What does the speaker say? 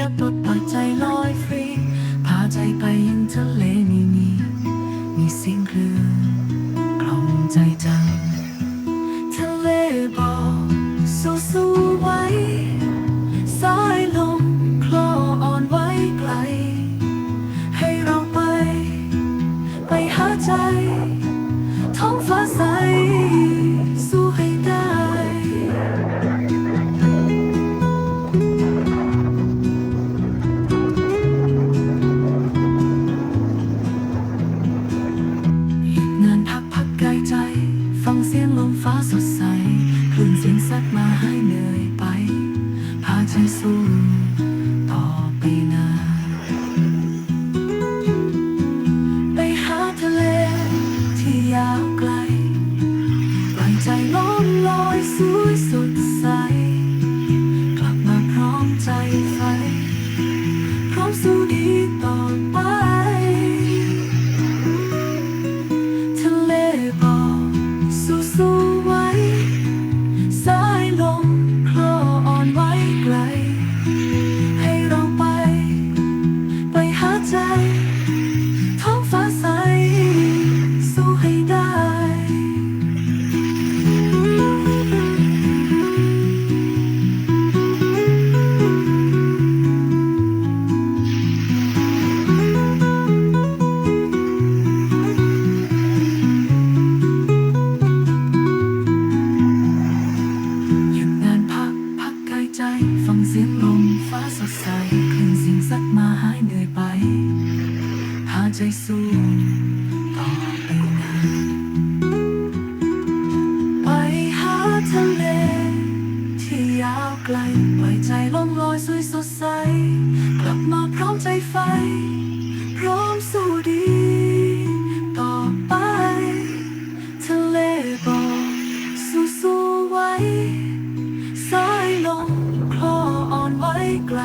ยบหลุดปล่อยใจลอยฟรี พาใจไปยังทะเลมีมี มีเสียงคลื่นกล่อมใจจัง ทะเลบอกสู้สู้ไว้สายลมคลออ่อนไว้ไกล ให้เราไป ไปหาใจ ท้องฟ้าใส คลื่นเสียงซัดมาให้เหนื่อยไป พาใจสู้ต่อไปนาไปหาทะเลที่ยาวไกลปล่อยใจล่องลอยสวยสดใส ใจฟังเสียงลมฟ้าสดใสคลื่นสิ่งซักมาหายเหนื่อยไป หาใจสู้ต่อไปนาไปหาทะเล ที่ยาวไกลปล่อยใจล่องลอยสวยสดใส กลับมาพร้อมใจไฟ ไกล